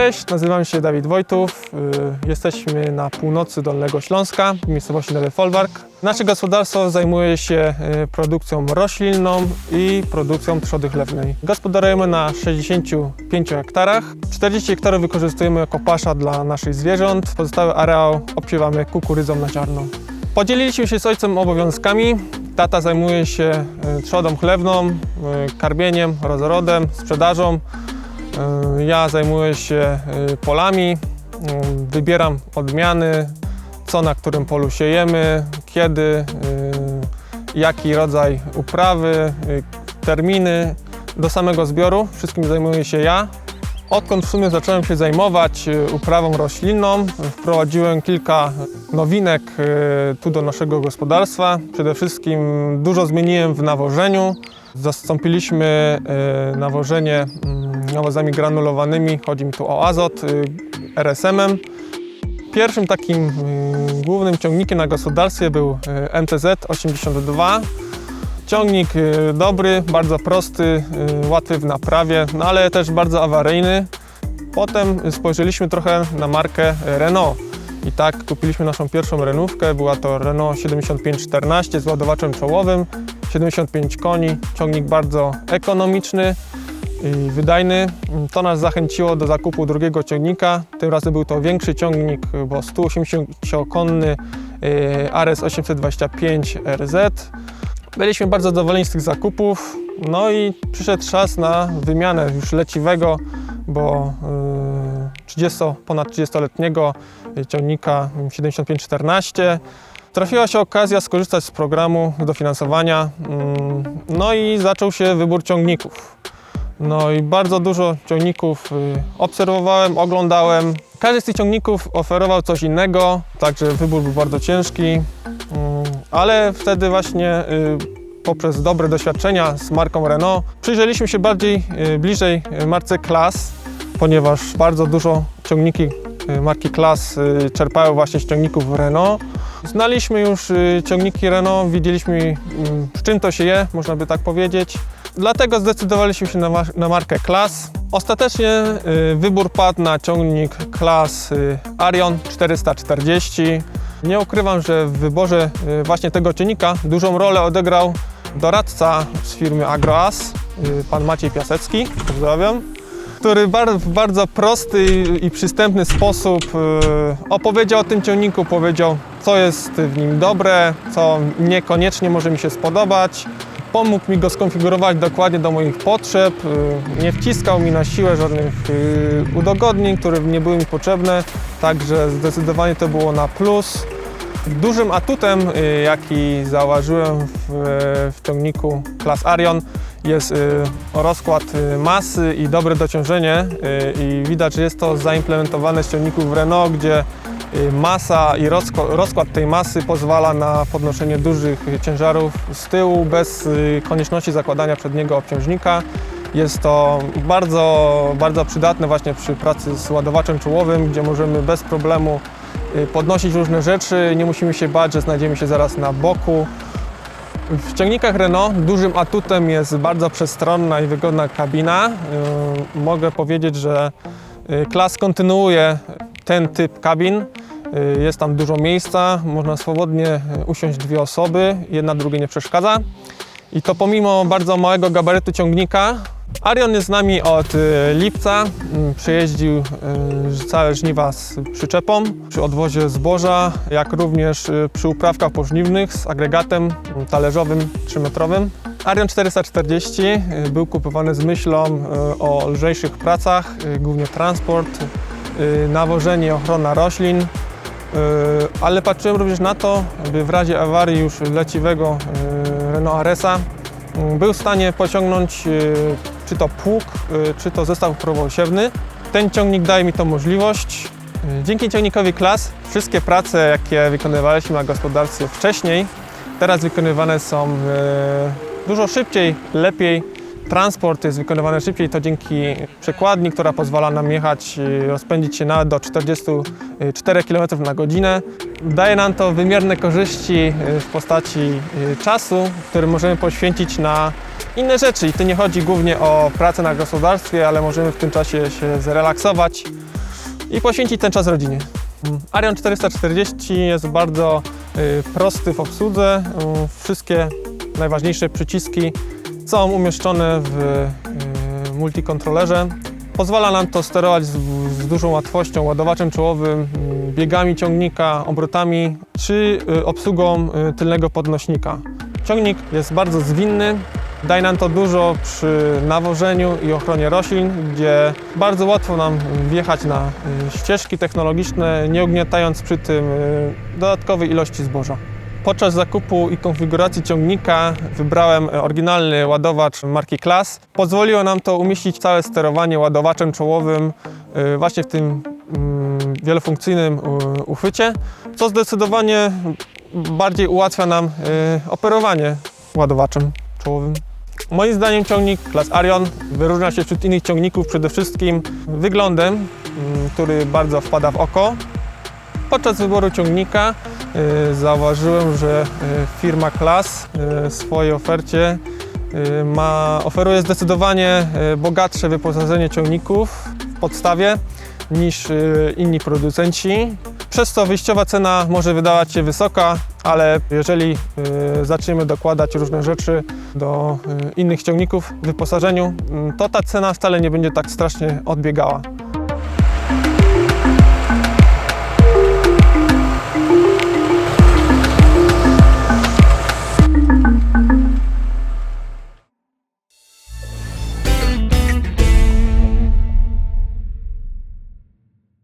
Cześć, nazywam się Dawid Wojtów. y, Jesteśmy na północy Dolnego Śląska, w miejscowości Nowy Folwark. Nasze gospodarstwo zajmuje się y, produkcją roślinną i produkcją trzody chlewnej. Gospodarujemy na 65 hektarach. 40 hektarów wykorzystujemy jako pasza dla naszych zwierząt. Pozostały areał obsiewamy kukurydzą na ziarno. Podzieliliśmy się z ojcem obowiązkami. Tata zajmuje się y, trzodą chlewną, karmieniem, rozrodem, sprzedażą. Y, Ja zajmuję się y, polami, y, wybieram odmiany, co na którym polu siejemy, kiedy, jaki rodzaj uprawy, terminy. Do samego zbioru wszystkim zajmuję się ja. Odkąd w sumie zacząłem się zajmować uprawą roślinną, wprowadziłem kilka nowinek tu do naszego gospodarstwa. Przede wszystkim dużo zmieniłem w nawożeniu. Zastąpiliśmy nawożenie mm, nawozami granulowanymi, chodzi mi tu o azot, y, RSM-em. Pierwszym takim y, głównym ciągnikiem na gospodarstwie był y, MTZ-82. Ciągnik dobry, bardzo prosty, łatwy w naprawie, no ale też bardzo awaryjny. Potem spojrzeliśmy trochę na markę Renault i tak kupiliśmy naszą pierwszą renówkę. Była to Renault 7514 z ładowaczem czołowym, 75 koni, ciągnik bardzo ekonomiczny i wydajny. To nas zachęciło do zakupu drugiego ciągnika. Tym razem był to większy ciągnik, bo 180-konny y, Ares 825 RZ. Byliśmy bardzo zadowoleni z tych zakupów. No i przyszedł czas na wymianę już leciwego, bo y, 30, ponad 30-letniego ciągnika 7514. Trafiła się okazja skorzystać z programu dofinansowania. mm, No i zaczął się wybór ciągników. No i bardzo dużo ciągników y, obserwowałem, oglądałem. Każdy z tych ciągników oferował coś innego, także wybór był bardzo ciężki. Mm, Ale wtedy właśnie y, poprzez dobre doświadczenia z marką Renault przyjrzeliśmy się bardziej y, bliżej marce Class, ponieważ bardzo dużo ciągniki marki Class y, czerpały właśnie z ciągników Renault. Znaliśmy już y, ciągniki Renault, widzieliśmy y, z czym to się je, można by tak powiedzieć. Dlatego zdecydowaliśmy się na, na markę Class. Ostatecznie y, wybór padł na ciągnik Class y, Arion 440. Nie ukrywam, że w wyborze y, właśnie tego ciągnika dużą rolę odegrał doradca z firmy Agroas, y, pan Maciej Piasecki, pozdrawiam, który w bardzo prosty i- przystępny sposób y, opowiedział o tym ciągniku, powiedział co jest w nim dobre, co niekoniecznie może mi się spodobać. Pomógł mi go skonfigurować dokładnie do moich potrzeb, y, nie wciskał mi na siłę żadnych y, udogodnień, które nie były mi potrzebne, także zdecydowanie to było na plus. Dużym atutem, y, jaki zauważyłem w, w ciągniku klas Arion, jest rozkład masy i dobre dociążenie. I widać, że jest to zaimplementowane z ciągników Renault, gdzie masa i rozkład tej masy pozwala na podnoszenie dużych y, ciężarów z tyłu bez y, konieczności zakładania przedniego obciążnika. Jest to bardzo, bardzo przydatne właśnie przy pracy z ładowaczem czołowym, gdzie możemy bez problemu y, podnosić różne rzeczy, nie musimy się bać, że znajdziemy się zaraz na boku. W ciągnikach Renault dużym atutem jest bardzo przestronna i wygodna kabina. Mogę powiedzieć, że klas kontynuuje ten typ kabin. Yy, Jest tam dużo miejsca, można swobodnie yy, usiąść dwie osoby, jedna drugiej nie przeszkadza. I to pomimo bardzo małego gabarytu ciągnika. Arion jest z nami od y, lipca. Mm, Przejeździł y, całe żniwa z przyczepą przy odwozie zboża, jak również y, przy uprawkach pożniwnych z agregatem mm, talerzowym 3-metrowym. Arion 440 y, był kupowany z myślą y, o lżejszych pracach, y, głównie transport, y, nawożenie i ochrona roślin. Yy, ale patrzyłem również na to, by w razie awarii już leciwego yy, Renault Aresa yy, był w stanie pociągnąć czy to pług, czy to zestaw uprawowosiewny. Ten ciągnik daje mi tą możliwość. Dzięki ciągnikowi klas wszystkie prace, jakie wykonywaliśmy na gospodarstwie wcześniej, teraz wykonywane są dużo szybciej, lepiej. Transport jest wykonywany szybciej, to dzięki przekładni, która pozwala nam jechać, y, rozpędzić się nawet do 44 km na godzinę. Daje nam to wymierne korzyści y, w postaci y, czasu, który możemy poświęcić na inne rzeczy. I tu nie chodzi głównie o pracę na gospodarstwie, ale możemy w tym czasie się zrelaksować, i poświęcić ten czas rodzinie. Arion 440 jest bardzo y, prosty w obsłudze. Y, Wszystkie najważniejsze przyciski są umieszczone w y, multikontrolerze. Pozwala nam to sterować z, z dużą łatwością ładowaczem czołowym, y, biegami ciągnika, obrotami czy y, obsługą y, tylnego podnośnika. Ciągnik jest bardzo zwinny, daje nam to dużo przy nawożeniu i ochronie roślin, gdzie bardzo łatwo nam wjechać na y, ścieżki technologiczne, nie ugniatając przy tym y, dodatkowej ilości zboża. Podczas zakupu i konfiguracji ciągnika wybrałem e, oryginalny ładowacz marki Class. Pozwoliło nam to umieścić całe sterowanie ładowaczem czołowym y, właśnie w tym mm, wielofunkcyjnym uchwycie, co zdecydowanie bardziej ułatwia nam y, operowanie ładowaczem czołowym. Moim zdaniem ciągnik klas Arion wyróżnia się wśród innych ciągników przede wszystkim wyglądem, mm, który bardzo wpada w oko. Podczas wyboru ciągnika zauważyłem, że y, firma Klas y, w swojej ofercie y, ma, oferuje zdecydowanie y, bogatsze wyposażenie ciągników w podstawie niż y, inni producenci. Przez to wyjściowa cena może wydawać się wysoka, ale jeżeli y, zaczniemy dokładać różne rzeczy do y, innych ciągników w wyposażeniu, y, to ta cena wcale nie będzie tak strasznie odbiegała.